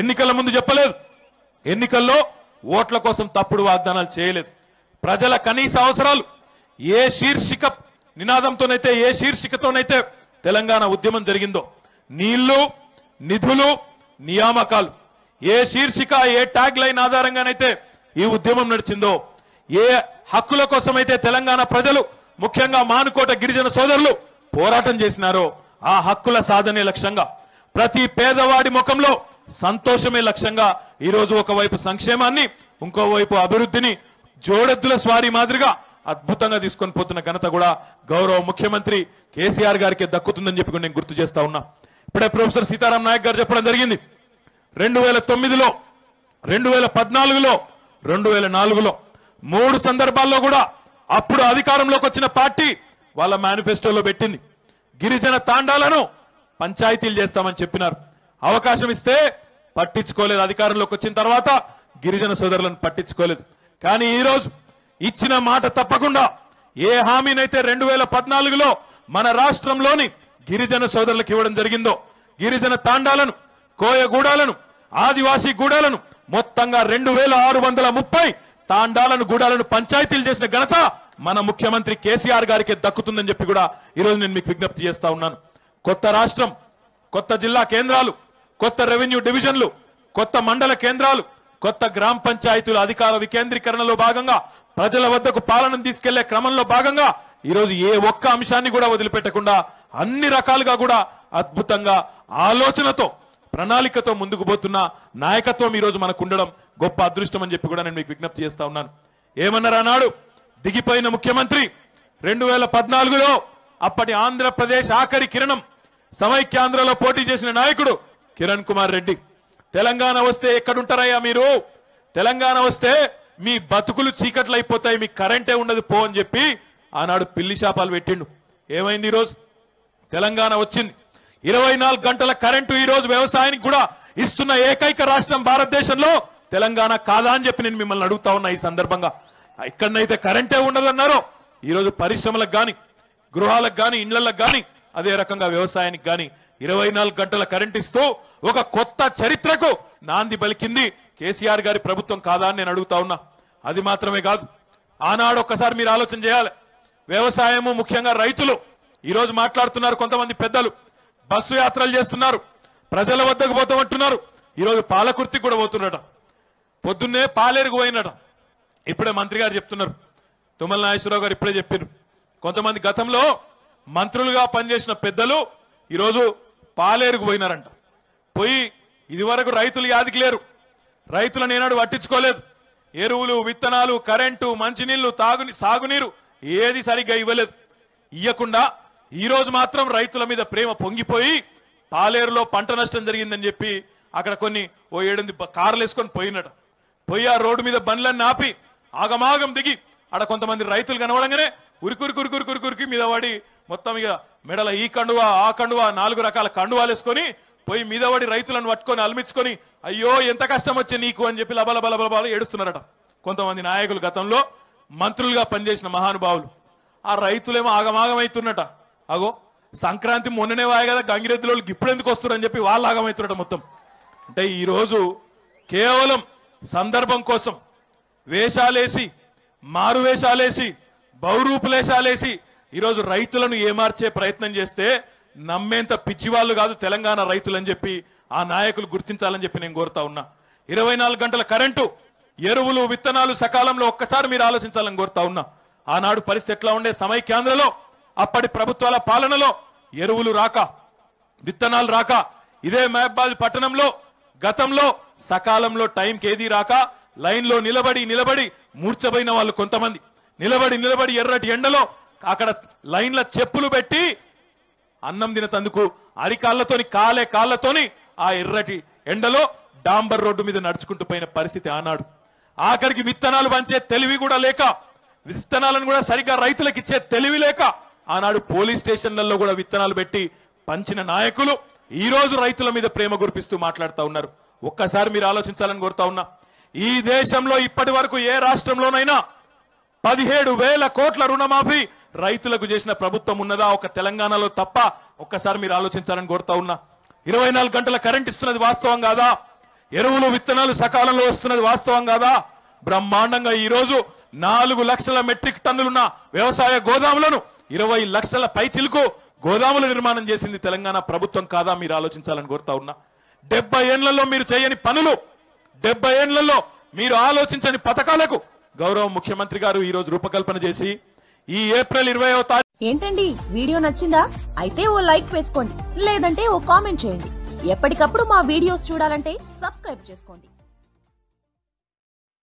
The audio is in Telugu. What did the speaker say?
ఎన్నికల ముందు చెప్పలేదు. ఎన్నికల్లో ఓట్ల కోసం తప్పుడు వాగ్దానాలు చేయలేదు. ప్రజల కనీస అవసరాలు ఏ శీర్షిక నినాదంతోనైతే ఏ శీర్షికతోనైతే తెలంగాణ ఉద్యమం జరిగిందో నీళ్ళు నిధులు నియామకాలు ఏ శీర్షిక ఏ ట్యాగ్ లైన్ ఆధారంగానైతే ఈ ఉద్యమం నడిచిందో ఏ హక్కుల కోసమైతే తెలంగాణ ప్రజలు ముఖ్యంగా మానుకోట గిరిజన సోదరులు పోరాటం చేసినారో ఆ హక్కుల సాధనే లక్ష్యంగా ప్రతి పేదవాడి ముఖంలో సంతోషమే లక్ష్యంగా ఈ రోజు ఒకవైపు సంక్షేమాన్ని ఇంకోవైపు అభివృద్ధిని జోడెద్దుల స్వారీ మాదిరిగా అద్భుతంగా తీసుకొని పోతున్న ఘనత కూడా గౌరవ ముఖ్యమంత్రి కేసీఆర్ గారికి దక్కుతుందని చెప్పి నేను గుర్తు చేస్తా ఉన్నా. ఇప్పుడే ప్రొఫెసర్ సీతారాం నాయక్ గారు చెప్పడం జరిగింది. రెండు వేల తొమ్మిదిలో రెండు వేల పద్నాలుగులో రెండు వేల నాలుగులో మూడు సందర్భాల్లో కూడా అప్పుడు అధికారంలోకి వచ్చిన పార్టీ వాళ్ళ మేనిఫెస్టోలో పెట్టింది. గిరిజన తాండాలను పంచాయతీలు చేస్తామని చెప్పినారు. అవకాశం ఇస్తే పట్టించుకోలేదు. అధికారంలోకి వచ్చిన తర్వాత గిరిజన సోదరులను పట్టించుకోలేదు. కానీ ఈరోజు ఇచ్చిన మాట తప్పకుండా ఏ హామీనైతే రెండు వేల పద్నాలుగులో మన రాష్ట్రంలోని గిరిజన సోదరులకు ఇవ్వడం జరిగిందో గిరిజన తాండాలను కోయగూడాలను ఆదివాసీ గూడాలను మొత్తంగా రెండు వేల ఆరు వందల ముప్పై తాండాలను గూడాలను పంచాయతీలు చేసిన ఘనత మన ముఖ్యమంత్రి కేసీఆర్ గారికి దక్కుతుందని చెప్పి కూడా ఈరోజు నేను మీకు విజ్ఞప్తి చేస్తా ఉన్నాను. కొత్త రాష్ట్రం కొత్త జిల్లా కేంద్రాలు కొత్త రెవెన్యూ డివిజన్లు కొత్త మండల కేంద్రాలు కొత్త గ్రామ పంచాయతీల అధికార వికేంద్రీకరణలో భాగంగా ప్రజల వద్దకు పాలన తీసుకెళ్ళే క్రమంలో భాగంగా ఈరోజు ఏ ఒక్క అంశాన్ని కూడా వదిలిపెట్టకుండా అన్ని రకాలుగా కూడా అద్భుతంగా ఆలోచనతో ప్రణాళికతో ముందుకు పోతున్న నాయకత్వం ఈరోజు మనకు ఉండడం గొప్ప అదృష్టం అని చెప్పి కూడా నేను మీకు విజ్ఞప్తి చేస్తా ఉన్నాను. ఏమన్నారు అన్నాడు దిగిపోయిన ముఖ్యమంత్రి రెండు వేల పద్నాలుగులో అప్పటి ఆంధ్రప్రదేశ్ ఆఖరి కిరణం సమైక్యాంధ్రలో పోటీ చేసిన నాయకుడు కిరణ్ కుమార్ రెడ్డి. తెలంగాణ వస్తే ఎక్కడుంటారయ్యా మీరు? తెలంగాణ వస్తే మీ బతుకులు చీకట్లు అయిపోతాయి మీ కరెంటే ఉండదు పో అని చెప్పి ఆనాడు పిల్లి శాపాలు పెట్టిండు. ఏమైంది ఈరోజు? తెలంగాణ వచ్చింది. ఇరవై నాలుగు గంటల కరెంటు ఈరోజు వ్యవసాయానికి కూడా ఇస్తున్న ఏకైక రాష్ట్రం భారతదేశంలో తెలంగాణ కాదా అని చెప్పి నేను మిమ్మల్ని అడుగుతా ఉన్నా ఈ సందర్భంగా. ఎక్కడనైతే కరెంటే ఉండదన్నారో ఈ రోజు పరిశ్రమలకు కానీ గృహాలకు కానీ ఇండ్లకు కానీ అదే రకంగా వ్యవసాయానికి కానీ ఇరవై నాలుగు గంటల కరెంట్ ఇస్తూ ఒక కొత్త చరిత్రకు నాంది పలికింది కేసీఆర్ గారి ప్రభుత్వం కాదా అని నేను అడుగుతా ఉన్నా. అది మాత్రమే కాదు ఆనాడు ఒక్కసారి మీరు ఆలోచన చేయాలి. వ్యవసాయము ముఖ్యంగా రైతులు ఈరోజు మాట్లాడుతున్నారు కొంతమంది పెద్దలు. బస్సు యాత్రలు చేస్తున్నారు ప్రజల వద్దకు పోతామంటున్నారు. ఈ రోజు పాలకుర్తికి కూడా పోతున్నట పొద్దున్నే పాలేరుకు పోయినట. ఇప్పుడే మంత్రి గారు చెప్తున్నారు. తుమ్మల నాగేశ్వరరావు గారు ఇప్పుడే చెప్పారు. కొంతమంది గతంలో మంత్రులుగా పనిచేసిన పెద్దలు ఈరోజు పాలేరుకు పోయినారంట. పోయి ఇదివరకు రైతులు యాదికి లేరు. రైతులను ఏనాడు పట్టించుకోలేదు. ఎరువులు విత్తనాలు కరెంటు మంచినీళ్ళు తాగు సాగునీరు ఏది సరిగ్గా ఇవ్వలేదు. ఇయ్యకుండా ఈరోజు మాత్రం రైతుల మీద ప్రేమ పొంగిపోయి పాలేరులో పంట నష్టం జరిగిందని చెప్పి అక్కడ కొన్ని ఓ ఏడుంది కార్లు వేసుకొని పోయినట. పోయి ఆ రోడ్డు మీద బండ్లన్నీ ఆపి ఆగమాగం దిగి ఆడ కొంతమంది రైతులు కనవడంగానే ఉరికురి కురికురి కురికురికి మీద పడి మొత్తం ఇక మెడల ఈ కండువా ఆ కండువా నాలుగు రకాల కండువాలు వేసుకొని పోయి మీద పడి రైతులను పట్టుకొని అలమించుకొని అయ్యో ఎంత కష్టం వచ్చే నీకు అని చెప్పి లబల బల బల బల ఏడుస్తున్నారట. కొంతమంది నాయకులు గతంలో మంత్రులుగా పనిచేసిన మహానుభావులు. ఆ రైతులేమో ఆగమాగమైతున్నట. అగో సంక్రాంతి మొన్ననే వాయి కదా గంగిరెద్దుల వాళ్ళకి ఇప్పుడు ఎందుకు వస్తున్నారని చెప్పి వాళ్ళు ఆగమవుతున్నట మొత్తం. అంటే ఈరోజు కేవలం సందర్భం కోసం వేషాలేసి మారు వేషాలేసి ఈరోజు రైతులను ఏమార్చే ప్రయత్నం చేస్తే నమ్మేంత పిచ్చివాళ్ళు కాదు తెలంగాణ రైతులు అని చెప్పి ఆ నాయకులు గుర్తించాలని చెప్పి నేను కోరుతా ఉన్నా. ఇరవై నాలుగు గంటల కరెంటు ఎరువులు విత్తనాలు సకాలంలో ఒక్కసారి మీరు ఆలోచించాలని కోరుతా ఉన్నా. ఆనాడు పరిస్థితి ఎట్లా ఉండే? సమైక్యాంధ్రలో అప్పటి ప్రభుత్వాల పాలనలో ఎరువులు రాక విత్తనాలు రాక ఇదే మహబాద్ పట్టణంలో గతంలో సకాలంలో టైంకి ఏది రాక లైన్లో నిలబడి నిలబడి మూర్చబోయిన వాళ్ళు కొంతమంది. నిలబడి నిలబడి ఎర్రటి ఎండలో అక్కడ లైన్ల చెప్పులు పెట్టి అన్నం తినతందుకు అరికాళ్ళతోని కాలే కాళ్ళతోని ఆ ఎర్రటి ఎండలో డాంబర్ రోడ్డు మీద నడుచుకుంటూ పోయిన పరిస్థితి ఆనాడు. ఆఖరికి విత్తనాలు పంచే తెలివి కూడా లేక విత్తనాలను కూడా సరిగ్గా రైతులకు ఇచ్చే తెలివి లేక ఆనాడు పోలీస్ స్టేషన్లలో కూడా విత్తనాలు పెట్టి పంచిన నాయకులు ఈ రోజు రైతుల మీద ప్రేమ గురిపిస్తూ మాట్లాడుతా ఉన్నారు. ఒక్కసారి మీరు ఆలోచించాలని కోరుతా ఉన్నా. ఈ దేశంలో ఇప్పటి వరకు ఏ రాష్ట్రంలోనైనా పదిహేడు వేల కోట్ల రుణమాఫీ రైతులకు చేసిన ప్రభుత్వం ఉన్నదా? ఒక తెలంగాణలో తప్ప ఒక్కసారి మీరు ఆలోచించాలని కోరుతా ఉన్నా. ఇరవై నాలుగు గంటల కరెంట్ ఇస్తున్నది వాస్తవం కాదా? ఎరువులు విత్తనాలు సకాలంలో వస్తున్నది వాస్తవం కాదా? బ్రహ్మాండంగా ఈ రోజు నాలుగు లక్షల మెట్రిక్ టన్నులున్న వ్యవసాయ గోదాములను ఇరవై లక్షల పైచిలకు గోదాముల నిర్మాణం చేసింది తెలంగాణ ప్రభుత్వం కాదా? మీరు ఆలోచించాలని కోరుతా ఉన్నా. డెబ్బై ఏండ్లలో మీరు చేయని పనులు డెబ్బై ఏండ్లలో మీరు ఆలోచించని పథకాలకు గౌరవ ముఖ్యమంత్రి గారు ఈ రోజు రూపకల్పన చేసి ఈ ఏప్రిల్ ఇరవై తారీఖు ఏంటండి వీడియో నచ్చిందా? అయితే ఓ లైక్ వేసుకోండి లేదంటే ఓ కామెంట్ చేయండి. ఎప్పటికప్పుడు మా వీడియోస్ చూడాలంటే సబ్స్క్రైబ్ చేసుకోండి.